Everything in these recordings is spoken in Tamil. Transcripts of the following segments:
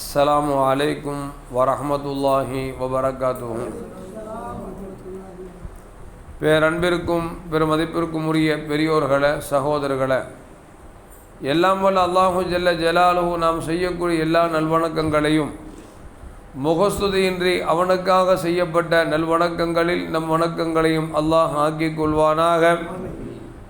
السلام عليكم ورحمة الله وبركاته. பேரன்பிற்கும் பெருமதிப்பிற்கும் உரிய பெரியோர்களே சகோதரர்களே எல்லாம் வல்ல அல்லாஹு ஜல்ல ஜலாலுஹு நாம் செய்யக்கூடிய எல்லா நல்வணக்கங்களையும் முகஸ்துதியின்றி அவனுக்காக செய்யப்பட்ட நல்வணக்கங்களில் நம் வணக்கங்களையும் அல்லாஹ் ஆக்கிக் கொள்வானாக.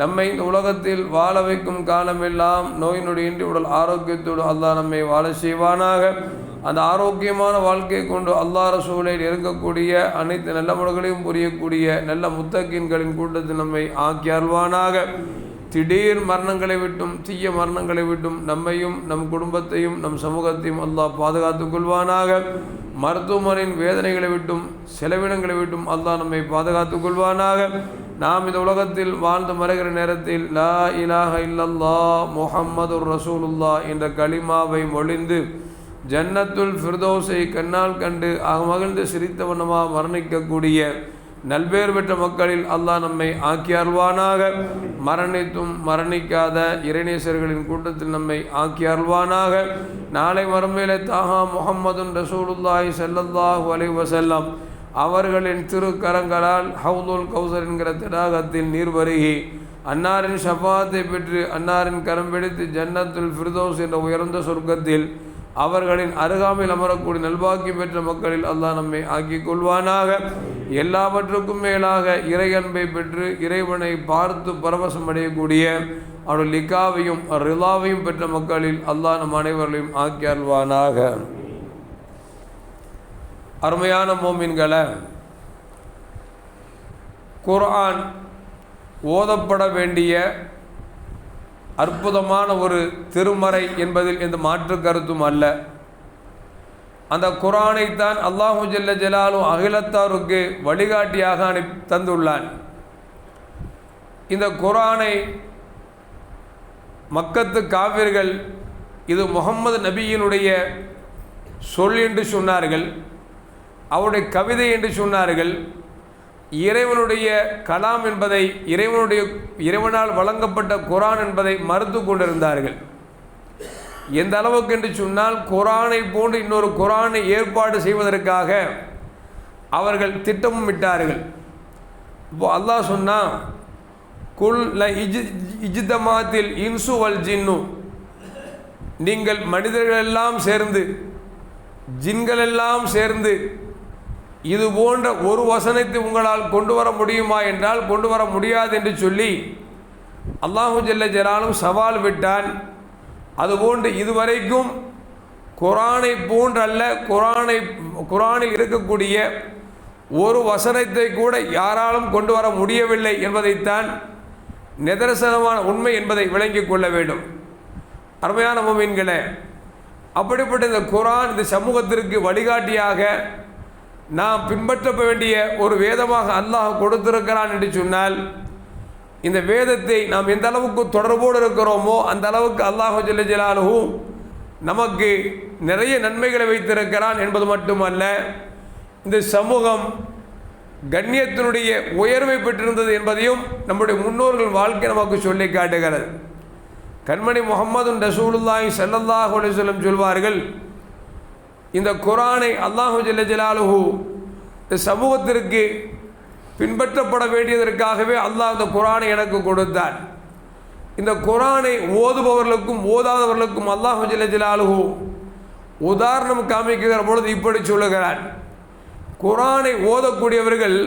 நம்மை இந்த உலகத்தில் வாழ வைக்கும் காலமெல்லாம் நோய் நொடியின்றி உடல் ஆரோக்கியத்தோடு அல்லாஹ் நம்மை வாழ செய்வானாக. அந்த ஆரோக்கியமான வாழ்க்கையை கொண்டு அல்லாஹ் ரசூலில் இருக்கக்கூடிய அனைத்து நல்ல முறைகளையும் புரியக்கூடிய நல்ல முத்தக்கின்களின் கூட்டத்தில் நம்மை ஆக்கி அருள்வானாக. திடீர் மரணங்களை விட்டும் தீய மரணங்களை விட்டும் நம்மையும் நம் குடும்பத்தையும் நம் சமூகத்தையும் அல்லாஹ் பாதுகாத்துக் கொள்வானாக. மருத்துவமனையின் வேதனைகளை விட்டும் செலவினங்களை விட்டும் அல்லாஹ் நம்மை பாதுகாத்துக் கொள்வானாக. நாம் இந்த உலகத்தில் வாழ்ந்து மறைகிற நேரத்தில் லா இலாஹ இல்லல்லா முஹம்மது ரசூலுல்லா என்ற களிமாவை மொழிந்து ஜன்னத்துல் ஃபிர்தோஸை கண்ணால் கண்டு மகிழ்ந்து சிரித்தவனமா மரணிக்கக்கூடிய நல்பேர் பெற்ற மக்களில் அல்லாஹ் நம்மை ஆக்கி அருள்வானாக. மரணித்தும் மரணிக்காத இறைநேசர்களின் கூட்டத்தில் நம்மை ஆக்கி அருள்வானாக. நாளை மறுமையிலே தாஹா முகம்மதுன் ரசூலுல்லாஹி ஸல்லல்லாஹு அலைஹி வஸல்லம். அவர்களின் திருக்கரங்களால் ஹவுதுல் கௌசர் என்கிற தடாகத்தில் நீர் வருகி அன்னாரின் ஷபாத்தை பெற்று அன்னாரின் கரம் பிடித்து ஜன்னத்துல் ஃபிர்தோஸ் என்ற உயர்ந்த சொர்க்கத்தில் அவர்களின் அருகாமையில் அமரக்கூடிய நல்வாக்கி பெற்ற மக்களில் அல்லாஹ் நம்மை ஆக்கிக் கொள்வானாக. எல்லாவற்றுக்கும் மேலாக இறை அன்பை பெற்று இறைவனை பார்த்து பரவசம் அடையக்கூடிய அவருடைய லிக்காவையும் ரிலாவையும் பெற்ற மக்களில் அல்லாஹ் நம் அனைவர்களையும் ஆக்கி அல்வானாக அருமையான மோமின்களை குர்ஆன் ஓதப்பட வேண்டிய அற்புதமான ஒரு திருமறை என்பதில் எந்த மாற்று கருத்தும் அல்ல. அந்த குரானைத்தான் அல்லாஹு ஜல்ல ஜலாலும் அகிலத்தாருக்கு வழிகாட்டியாக அனுப்பி தந்துள்ளான். இந்த குரானை மக்கத்து காவிர்கள் இது முகம்மது நபியினுடைய சொல் என்று சொன்னார்கள். அவருடைய கவிதை என்று சொன்னார்கள் இறைவனுடைய கலாம் என்பதை இறைவனுடைய இறைவனால் வழங்கப்பட்ட குரான் என்பதை மறுத்து கொண்டிருந்தார்கள். எந்த அளவுக்கு என்று சொன்னால் குரானை போன்று இன்னொரு குரானை ஏற்பாடு செய்வதற்காக அவர்கள் திட்டமும் விட்டார்கள் இப்போ அல்லாஹ் சொன்னால் குல் ல இஜ் இஜிதமாத்தில் இன்சு வல் ஜின்னு. நீங்கள் மனிதர்களெல்லாம் சேர்ந்து ஜின்களெல்லாம் சேர்ந்து இது போன்ற ஒரு வசனத்தை உங்களால் கொண்டு வர முடியுமா என்றால் கொண்டு வர முடியாது என்று சொல்லி அல்லாஹு ஜல்ல ஜலாலும் சவால் விட்டான். அதுபோன்று இதுவரைக்கும் குரானை போன்றல்ல குரானை குரானில் இருக்கக்கூடிய ஒரு வசனத்தை கூட யாராலும் கொண்டு வர முடியவில்லை என்பதைத்தான் நிதர்சனமான உண்மை என்பதை விளங்கிக் கொள்ள வேண்டும். அருமையான மீன்களே அப்படிப்பட்ட இந்த குரான் இந்த சமூகத்திற்கு வழிகாட்டியாக நாம் பின்பற்ற வேண்டிய ஒரு வேதமாக அல்லாஹ் கொடுத்திருக்கிறான் என்று சொன்னால் இந்த வேதத்தை நாம் எந்த அளவுக்கு தொடர்போடு இருக்கிறோமோ அந்த அளவுக்கு அல்லாஹு ஜல்ல ஜலாலுஹு நமக்கு நிறைய நன்மைகளை வைத்திருக்கிறான் என்பது மட்டுமல்ல இந்த சமூகம் கண்ணியத்தினுடைய உயர்வை பெற்றிருந்தது என்பதையும் நம்முடைய முன்னோர்கள் வாழ்க்கை நமக்கு சொல்லி காட்டுகிறது. கண்மணி முகமது ரசூலுல்லாஹி சல்லல்லாஹு அலிஸ்லம் சொல்வார்கள் இந்த குரானை அல்லாஹு ஜல்ல ஜலாலுஹு இந்த சமூகத்திற்கு பின்பற்றப்பட வேண்டியதற்காகவே அல்லாஹ் இந்த குரானை எனக்கு கொடுத்தார். இந்த குரானை ஓதுபவர்களுக்கும் ஓதாதவர்களுக்கும் அல்லாஹு ஜல்ல ஜலாலுஹு உதாரணம் காமிக்கிற பொழுது இப்படி சொல்லுகிறார். குரானை ஓதக்கூடியவர்கள்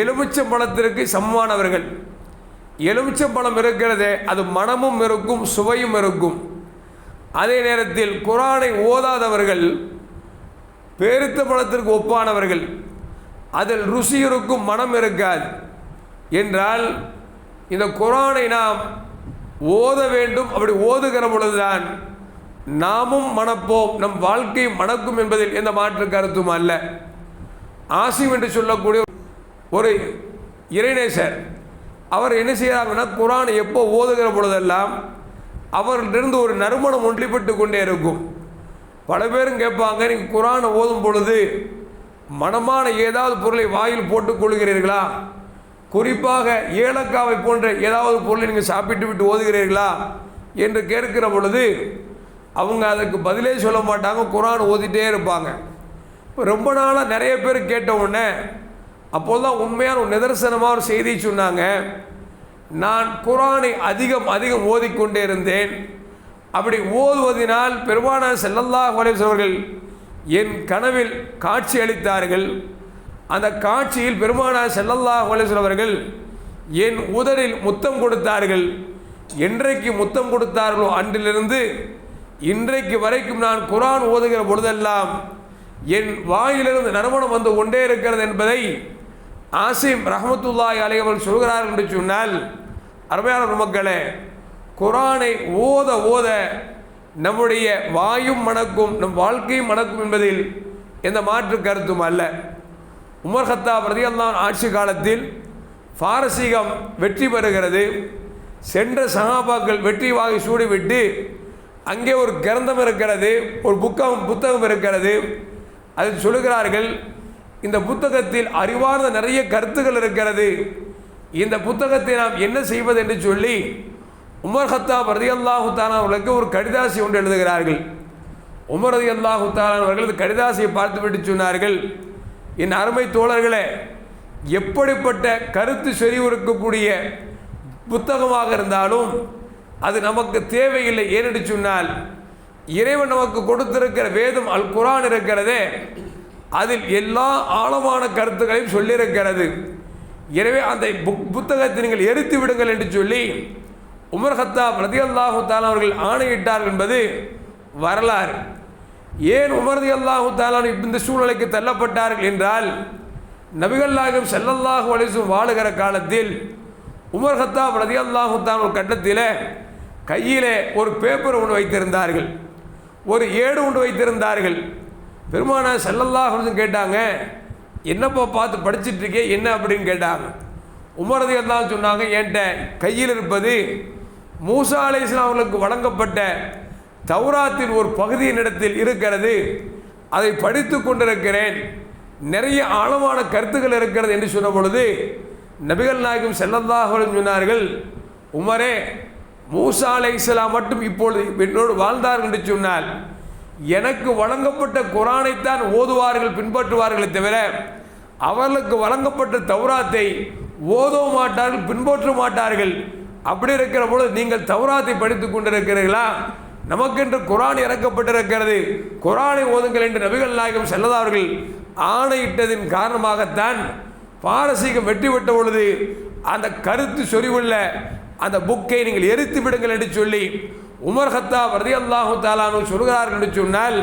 எலுமிச்சம்பழத்திற்கு சமமானவர்கள். எலுமிச்சம்பழம் இருக்கிறதே அது மனமும் இருக்கும் சுவையும் இருக்கும். அதே நேரத்தில் குரானை ஓதாதவர்கள் பேருத்த பழத்திற்கு ஒப்பானவர்கள் அதில் ருசி இருக்கும் மனம் இருக்காது. என்றால் இந்த குரானை நாம் ஓத வேண்டும். அப்படி ஓதுகிற பொழுதுதான் நாமும் மணப்போம் நம் வாழ்க்கை மணக்கும் என்பதில் எந்த மாற்று கருத்தும் அல்ல. ஆசிம் என்று சொல்லக்கூடிய ஒரு இறைநேசர் அவர் என்ன செய்கிறாங்கன்னா குரான் எப்போ ஓதுகிற பொழுதெல்லாம் அவர்களிருந்து ஒரு நறுமணம் ஒன்றிப்பட்டு கொண்டே இருக்கும். பல பேரும் கேட்பாங்க நீங்கள் குரானை ஓதும் பொழுது மனமான ஏதாவது பொருளை வாயில் போட்டுக் கொள்கிறீர்களா? குறிப்பாக ஏலக்காவை போன்ற ஏதாவது பொருளை நீங்கள் சாப்பிட்டு விட்டு ஓதுகிறீர்களா? என்று கேட்கிற பொழுது அவங்க அதுக்கு பதிலே சொல்ல மாட்டாங்க குரான் ஓதிட்டே இருப்பாங்க. இப்போ ரொம்ப நாளாக நிறைய பேர் கேட்ட உடனே அப்போது தான் உண்மையான ஒரு நிதர்சனமாக ஒரு செய்தி சொன்னாங்க. நான் குரானை அதிகம் அதிகம் ஓதிக்கொண்டே இருந்தேன். அப்படி ஓதுவதினால் பெருமானார் செல்லல்லாஹ் அவர்கள் என் கனவில் காட்சி அளித்தார்கள். அந்த காட்சியில் பெருமானார் செல்லல்லாஹ் அவர்கள் என் உதரில் முத்தம் கொடுத்தார்கள். என்றைக்கு முத்தம் கொடுத்தார்களோ அன்றிலிருந்து இன்றைக்கு வரைக்கும் நான் குரான் ஓதுகிற பொழுதெல்லாம் என் வாயிலிருந்து நறுமணம் வந்து கொண்டே இருக்கிறது என்பதை ஆசிம் ரஹமத்துல்லாய் அலையவர்கள் சொல்கிறார்கள் என்று சொன்னால் அருமையான மக்களே குரானை ஓத ஓத நம்முடைய வாயும் மணக்கும் நம் வாழ்க்கையும் மணக்கும் என்பதில் எந்த மாற்று கருத்தும் அல்ல. உமர் ஹத்தா ரதியல்லான் ஆட்சி காலத்தில் பாரசீகம் வெற்றி பெறுகிறது. சென்ற சகாபாக்கள் வெற்றி வாங்கி சூடிவிட்டு அங்கே ஒரு கிரந்தம் இருக்கிறது ஒரு புக்கம் புத்தகம் இருக்கிறது. அதில் சொல்லுகிறார்கள் இந்த புத்தகத்தில் அறிவார்ந்த நிறைய கருத்துக்கள் இருக்கிறது. இந்த புத்தகத்தை நாம் என்ன செய்வது என்று சொல்லி உமர் ஹத்தாப் ரதி அல்லாஹு அவர்களுக்கு ஒரு கடிதாசி ஒன்று எழுதுகிறார்கள். உமர் ரதி அல்லாஹு அவர்கள் கடிதாசியை பார்த்துவிட்டு சொன்னார்கள் என் அருமை தோழர்களே எப்படிப்பட்ட கருத்து செறிவுறுக்கக்கூடிய புத்தகமாக இருந்தாலும் அது நமக்கு தேவையில்லை. ஏனென்று சொன்னால் இறைவன் நமக்கு கொடுத்திருக்கிற வேதம் அல் குரான் இருக்கிறதே அதில் எல்லா ஆழமான கருத்துக்களையும் சொல்லியிருக்கிறது. எனவே அந்த புக் புத்தகத்தை நீங்கள் எரித்து விடுங்கள் என்று சொல்லி உமர் ஹத்தாப் ரதி அல்லாஹு அவர்கள் ஆணையிட்டார்கள் என்பது வரலாறு. ஏன் உமர்தி அல்லாஹு தாலான் இந்த சூழ்நிலைக்கு தள்ளப்பட்டார்கள் என்றால் நபிகள்லாகும் செல்லல்லாஹு அலிசும் வாழுகிற காலத்தில் உமர் ஹத்தாப் ரதி அல்லாஹு ஒரு கட்டத்தில் கையிலே ஒரு பேப்பர் ஒன்று வைத்திருந்தார்கள். ஒரு ஏடு ஒன்று வைத்திருந்தார்கள். பெருமானா செல்லல்லாஹ் கேட்டாங்க என்னப்பா பார்த்து படிச்சிட்டு இருக்கே? என்ன அப்படின்னு கேட்டாங்க. உமரதி தான் சொன்னாங்க என்கிட்ட கையில் இருப்பது மூசா அலை அவர்களுக்கு வழங்கப்பட்ட தௌராத்தின் ஒரு பகுதியின் இடத்தில் இருக்கிறது. அதை படித்து கொண்டிருக்கிறேன். நிறைய ஆழமான கருத்துக்கள் இருக்கிறது என்று சொன்ன பொழுது நபிகள் நாயகம் செல்லந்தாகவும் சொன்னார்கள் உமரே மூசா அலை இஸ்லாம் மட்டும் இப்பொழுது என்னோடு வாழ்ந்தார்கள் என்று சொன்னால் எனக்கு வழங்கப்பட்ட குரானைத்தான் ஓதுவார்கள் பின்பற்றுவார்களே தவிர அவர்களுக்கு வழங்கப்பட்ட தௌராத்தை ஓத மாட்டார்கள் பின்பற்ற மாட்டார்கள். அப்படி இருக்கிற பொழுது நீங்கள் தௌராத்தை படித்துக் கொண்டிருக்கிறீர்களா? நமக்கென்று குரான் இறக்கப்பட்டிருக்கிறது. குரானை ஓதுங்கள் என்று நபிகள் நாயகம் செல்லதார்கள் ஆணையிட்டதின் காரணமாகத்தான் பாரசீகம் வெற்றி பெற்ற பொழுது அந்த கருத்து சொறிவுள்ள அந்த புக்கை நீங்கள் எரித்து விடுங்கள் என்று சொல்லி உமர் ஹத்தா வரதி அல்லாஹு தாலானு சொல்கிறார்கள் என்று சொன்னால்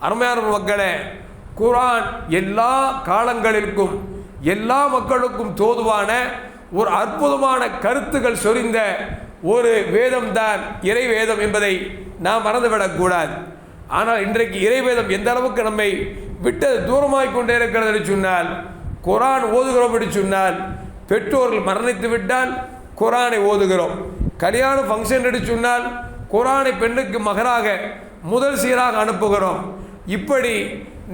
அருமையான மக்களே குரான் எல்லா காலங்களிற்கும் எல்லா மக்களுக்கும் தோதுவான ஒரு அற்புதமான கருத்துக்கள் சொரிந்த ஒரு வேதம்தான் இறை வேதம் என்பதை நாம் மறந்துவிடக்கூடாது ஆனால் இன்றைக்கு இறை வேதம் எந்த அளவுக்கு நம்மை விட்டு தூரமாய் கொண்டே இருக்கிறது என்று சொன்னால் குரான் ஓதுகிறோம் என்று சொன்னால் பெற்றோர்கள் மரணித்து விட்டால் குரானை ஓதுகிறோம். கல்யாண ஃபங்க்ஷன் என்று சொன்னால் குரானை பெண்ணுக்கு மகனாக முதல் சீராக அனுப்புகிறோம். இப்படி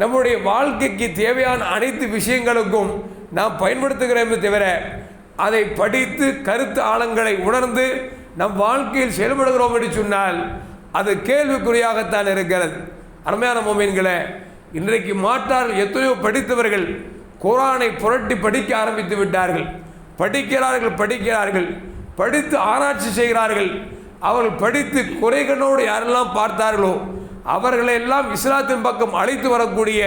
நம்முடைய வாழ்க்கைக்கு தேவையான அனைத்து விஷயங்களுக்கும் நாம் பயன்படுத்துகிறோமே தவிர அதை படித்து கருத்து ஆழங்களை உணர்ந்து நம் வாழ்க்கையில் செயல்படுகிறோம் என்று சொன்னால் அது கேள்விக்குறியாகத்தான் இருக்கிறது. அருமையான மோமீன்களை இன்றைக்கு மாற்றார்கள் எத்தனையோ படித்தவர்கள் குரானை புரட்டி படிக்க ஆரம்பித்து விட்டார்கள். படிக்கிறார்கள் படிக்கிறார்கள். படித்து ஆராய்ச்சி செய்கிறார்கள். அவர்கள் படித்து குறைகளோடு யாரெல்லாம் பார்த்தார்களோ அவர்களை எல்லாம் இஸ்லாத்தின் பக்கம் அழைத்து வரக்கூடிய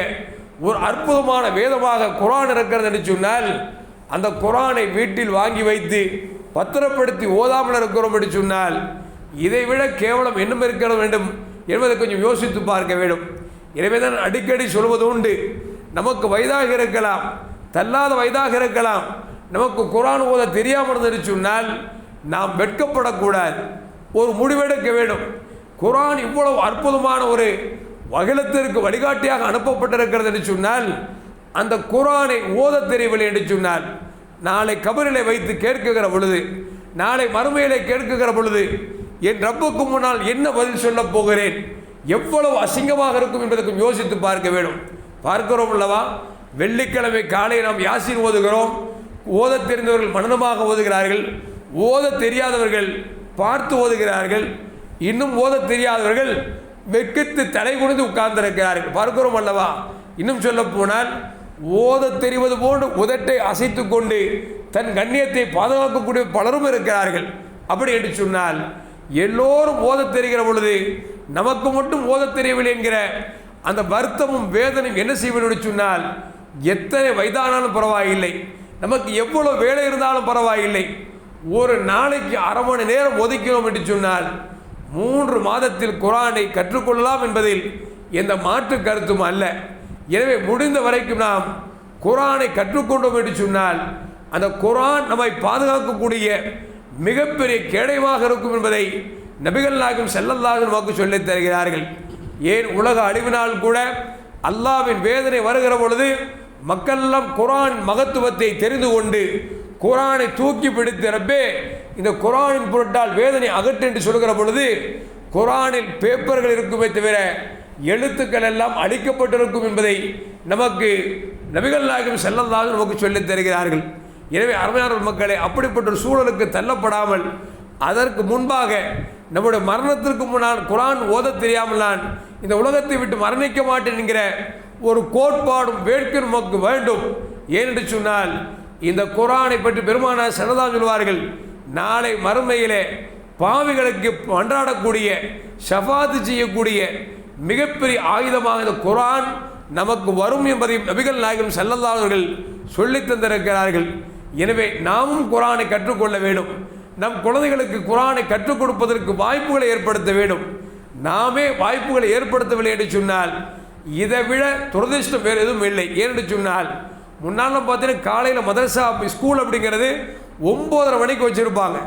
ஒரு அற்புதமான வேதமாக குரான் இருக்கிறது என்று சொன்னால் அந்த குரானை வீட்டில் வாங்கி வைத்து பத்திரப்படுத்தி ஓதாமல் இருக்கிறோம் என்று சொன்னால் இதைவிட கேவலம் இன்னும் இருக்க வேண்டும் என்பதை கொஞ்சம் யோசித்து பார்க்க வேண்டும். எனவே தான் அடிக்கடி சொல்வது உண்டு நமக்கு வயதாக இருக்கலாம் தள்ளாத வயதாக இருக்கலாம் நமக்கு குரான் ஓத தெரியாமல் இருந்தது சொன்னால் நாம் வெட்கப்படக்கூடாது. ஒரு முடிவெடுக்க வேண்டும். குரான் இவ்வளவு அற்புதமான ஒரு வகிலத்திற்கு வழிகாட்டியாக அனுப்பப்பட்டிருக்கிறது என்று சொன்னால் அந்த குரானை ஓத தெரியவில்லை என்று சொன்னால் நாளை கபரிலே வைத்து கேட்குகிற பொழுது நாளை மறுமையிலே கேட்குகிற பொழுது என் ரப்புக்கு முன்னால் என்ன பதில் சொல்லப் போகிறேன்? எவ்வளவு அசிங்கமாக இருக்கும் என்பதற்கும் யோசித்து பார்க்க வேண்டும். பார்க்கிறோம் அல்லவா? வெள்ளிக்கிழமை காலை நாம் யாசின் ஓதுகிறோம். ஓதத் தெரிந்தவர்கள் மனநமாக ஓதுகிறார்கள். ஓதத் தெரியாதவர்கள் பார்த்து ஓதுகிறார்கள். இன்னும் ஓதத் தெரியாதவர்கள் வெக்கித்து தலை குனிந்து உட்கார்ந்திருக்கிறார்கள். பார்க்கிறோம் அல்லவா? இன்னும் சொல்ல போனால் ஓதத் தெரிவது போன்று உதட்டை அசைத்து கொண்டு தன் கண்ணியத்தை பாதுகாக்கக்கூடிய பலரும் இருக்கிறார்கள். அப்படி என்று சொன்னால் எல்லோரும் ஓதத் தெரிகிற பொழுது நமக்கு மட்டும் ஓதத் தெரியவில்லை என்கிற அந்த வருத்தமும் வேதனையும் என்ன செய்வேன் சொன்னால் எத்தனை வயதானாலும் பரவாயில்லை. நமக்கு எவ்வளவு வேலை இருந்தாலும் பரவாயில்லை. ஒரு நாளைக்கு அரை மணி நேரம் ஒதுக்கிறோம் என்று சொன்னால் மூன்று மாதத்தில் குரானை கற்றுக்கொள்ளலாம் என்பதில் எந்த மாற்று கருத்தும் அல்ல. எனவே முடிந்த வரைக்கும் நாம் குரானை கற்றுக்கொண்டோம் என்று சொன்னால் அந்த குரான் நம்மை பாதுகாக்கக்கூடிய மிகப்பெரிய கேடயமாக இருக்கும் என்பதை நபிகள் நாயகம் செல்லல்லாக நமக்கு சொல்லித் தருகிறார்கள். ஏன்? உலக அழிவினால் கூட அல்லாவின் வேதனை வருகிற பொழுது மக்களெல்லாம் குரான் மகத்துவத்தை தெரிந்து கொண்டு குரானை தூக்கி பிடித்து ரப்பே இந்த குரானின் பொருட்டால் வேதனை அகற்று என்று சொல்கிற பொழுது குரானில் பேப்பர்கள் இருக்குமே தவிர எழுத்துக்கள் எல்லாம் அழிக்கப்பட்டிருக்கும் என்பதை நமக்கு நபிகள் நாயகம் செல்லல்லாக நமக்கு சொல்லித் தருகிறார்கள். எனவே அருமையான மக்களை அப்படிப்பட்ட ஒரு சூழலுக்கு தள்ளப்படாமல் அதற்கு முன்பாக நம்முடைய மரணத்திற்கு முன்னால் குரான் ஓதத் தெரியாமல் நான் இந்த உலகத்தை விட்டு மரணிக்க மாட்டேன் என்கிற ஒரு கோட்பாடும் வேட்கை நமக்கு வேண்டும். ஏனென்று சொன்னால் இந்த குரானை பற்றி பெருமான செல்லதான் சொல்வார்கள். நாளை மறுமையிலே பாவிகளுக்கு மன்றாடக்கூடிய ஷஃபாத்து செய்யக்கூடிய மிகப்பெரிய ஆயுதமாக இந்த குரான் நமக்கு வரும் என்பதையும் நபிகள் நாயகம் செல்லல்லாதவர்கள் சொல்லி தந்திருக்கிறார்கள். எனவே நாமும் குரானை கற்றுக்கொள்ள வேண்டும். நம் குழந்தைகளுக்கு குரானை கற்றுக் கொடுப்பதற்கு வாய்ப்புகளை ஏற்படுத்த வேண்டும். நாமே வாய்ப்புகளை ஏற்படுத்தவில்லை என்று சொன்னால் இதை விட துரதிர்ஷ்டம் வேறு எதுவும் இல்லை. ஏனென்று சொன்னால் முன்னாள்லாம் பார்த்தீங்கன்னா காலையில் மதரசா ஸ்கூல் அப்படிங்கிறது ஒம்போதரை மணிக்கு வச்சுருப்பாங்க.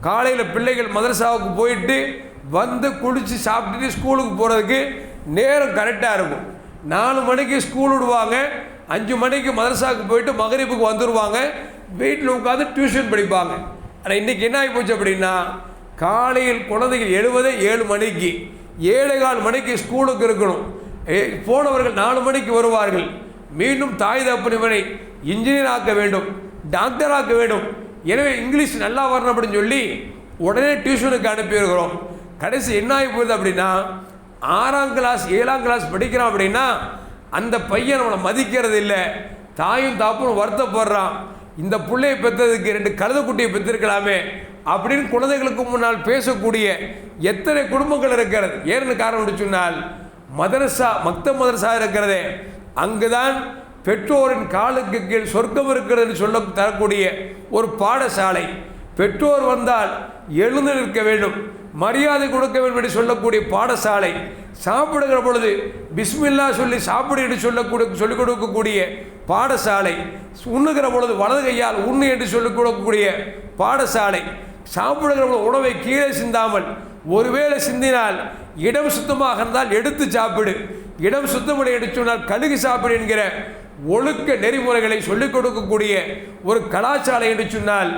காலையில் பிள்ளைகள் மதரசாவுக்கு போயிட்டு வந்து குளித்து சாப்பிட்டுட்டு ஸ்கூலுக்கு போகிறதுக்கு நேரம் கரெக்டாக இருக்கும். நாலு மணிக்கு ஸ்கூல் விடுவாங்க. அஞ்சு மணிக்கு மதரசாவுக்கு போயிட்டு மகரிப்புக்கு வந்துடுவாங்க வீட்டில் உட்காந்து டியூஷன் படிப்பாங்க. ஆனால் இன்றைக்கி என்ன ஆகி போச்சு அப்படின்னா காலையில் குழந்தைகள் எழுவதே ஏழு மணிக்கு ஏழு கால் மணிக்கு ஸ்கூலுக்கு இருக்கணும். ஏ- போனவர்கள் நாலு மணிக்கு வருவார்கள். மீண்டும் தாய் தப்பனிவனை இன்ஜினியர் ஆக்க வேண்டும் டாக்டர் ஆக்க வேண்டும். எனவே இங்கிலீஷ் நல்லா வரணும் அப்படின்னு சொல்லி உடனே டியூஷனுக்கு அனுப்பியிருக்கிறோம். கடைசி என்ன ஆகி போகுது அப்படின்னா ஆறாம் கிளாஸ் ஏழாம் கிளாஸ் படிக்கிறான் அப்படின்னா அந்த பையன் நம்மளை மதிக்கிறது இல்லை. தாயும் தாப்பும் வருத்தப்படுறான். இந்த பிள்ளையை பெற்றதுக்கு ரெண்டு கழுதைக்குட்டியை பெற்றிருக்கலாமே அப்படின்னு குழந்தைகளுக்கு முன்னால் பேசக்கூடிய எத்தனை குடும்பங்கள் இருக்கிறது? ஏன்னு காரணம் சொன்னால் மதரசா மக்த மதரசா இருக்கிறதே. அங்குதான் பெற்றோரின் காலுக்கு கீழ் சொர்க்கம் இருக்கிறது என்று சொல்ல தரக்கூடிய ஒரு பாடசாலை. பெற்றோர் வந்தால் எழுந்து நிற்க வேண்டும் மரியாதை கொடுக்க வேண்டும் என்று சொல்லக்கூடிய பாடசாலை. சாப்பிடுகிற பொழுது பிஸ்மில்லா சொல்லி சாப்பிடு என்று சொல்லக்கூடிய சொல்லிக் கொடுக்கக்கூடிய பாடசாலை. உண்ணுகிற பொழுது வலது கையால் உண்ணு என்று சொல்லிக் கொடுக்கக்கூடிய பாடசாலை. சாப்பிடுகிற பொழுது உணவை கீழே சிந்தாமல் ஒருவேளை சிந்தினால் இடம் சுத்தமாக இருந்தால் எடுத்து சாப்பிடு. இடம் சுத்தமில்லை எடுத்து சொன்னால் கழுகு சாப்பிடு என்கிற ஒழுக்க நெறிமுறைகளை சொல்லிக் கொடுக்கக்கூடிய ஒரு கலாச்சாலை என்று சொன்னால்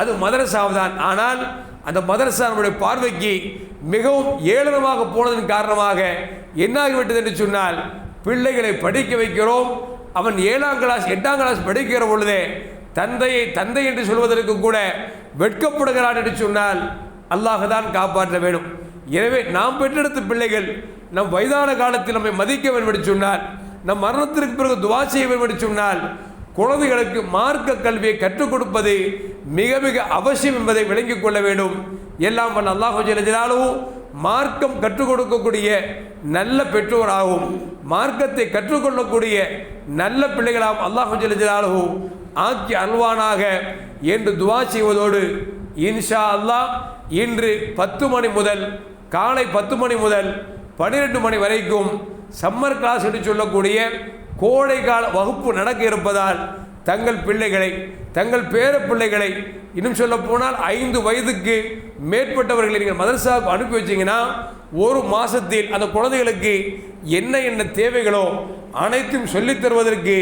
அது மதரசாவுதான் ஆனால் அந்த மதரசா நம்முடைய பார்வைக்கு மிகவும் ஏளனமாக போனதன் காரணமாக என்னாகிவிட்டது என்று சொன்னால் பிள்ளைகளை படிக்க வைக்கிறோம். அவன் ஏழாம் கிளாஸ் எட்டாம் கிளாஸ் படிக்கிற பொழுதே தந்தையை தந்தை என்று சொல்வதற்கு கூட வெட்கப்படுகிறான் என்று சொன்னால் அல்லாஹ் தான் காப்பாற்ற வேண்டும். எனவே நாம் பெற்றெடுத்த பிள்ளைகள் நம் வயதான காலத்தில் நம்மை மதிக்க வேண்டும் என்று சொன்னால் நம் மரணத்திற்கு பிறகு துவா செய்ய வேண்டும் என்று சொன்னால் குழந்தைகளுக்கு மார்க்க கல்வியை கற்றுக் கொடுப்பது மிக மிக அவசியம் என்பதை விளங்கிக் கொள்ள வேண்டும். எல்லாம் வல்ல அல்லாஹு ஜலாலும் மார்க்கம் கற்றுக் கொடுக்கக்கூடிய நல்ல பெற்றோராகவும் மார்க்கத்தை கற்றுக்கொள்ளக்கூடிய நல்ல பிள்ளைகளாகவும் அல்லாஹு ஜலாலும் ஆக்கி அல்வானாக என்று துவா செய்வதோடு இன்ஷா அல்லாஹ் இன்று பத்து மணி முதல் காலை பத்து மணி முதல் பன்னிரெண்டு மணி வரைக்கும் சம்மர் கிளாஸ் என்று சொல்லக்கூடிய கோடைக்கால வகுப்பு நடக்க இருப்பதால் தங்கள் பிள்ளைகளை தங்கள் பேர பிள்ளைகளை இன்னும் சொல்ல போனால் ஐந்து வயதுக்கு மேற்பட்டவர்களை நீங்கள் மதரசாவுக்கு அனுப்பி வச்சிங்கன்னா ஒரு மாதத்தில் அந்த குழந்தைகளுக்கு என்ன என்ன தேவைகளோ அனைத்தும் சொல்லித் தருவதற்கு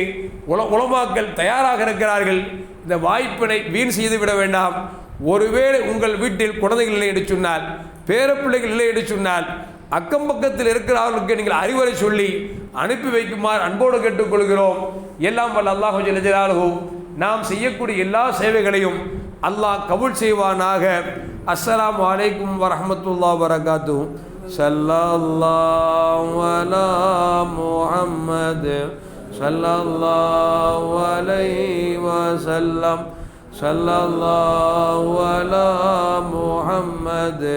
உல உலமாக்கள் தயாராக இருக்கிறார்கள். இந்த வாய்ப்பினை வீண் செய்து விட வேண்டாம். ஒருவேளை உங்கள் வீட்டில் குழந்தைகள் இல்லை என்று சொன்னால் பேரப்பிள்ளைகள் இல்லை என்று சொன்னால் அக்கம் பக்கத்தில் இருக்கிறவர்களுக்கு நீங்கள் அறிவுரை சொல்லி அனுப்பி வைக்குமாறு அன்போடு கேட்டுக்கொள்கிறோம். எல்லாம் வல்ல அல்லாஹு ஜலஜலாலு நாம் செய்யக்கூடிய எல்லா சேவைகளையும் அல்லாஹ் கபுல் செய்வானாக. அஸ்ஸலாமு வலைக்கும் வரமத்துல்லா வரகாத்து ஸல்லல்லாஹு அலா முஹம்மது. ஸல்லல்லாஹு அலைஹி வஸல்லம். ஸல்லல்லாஹு அலா முஹம்மது.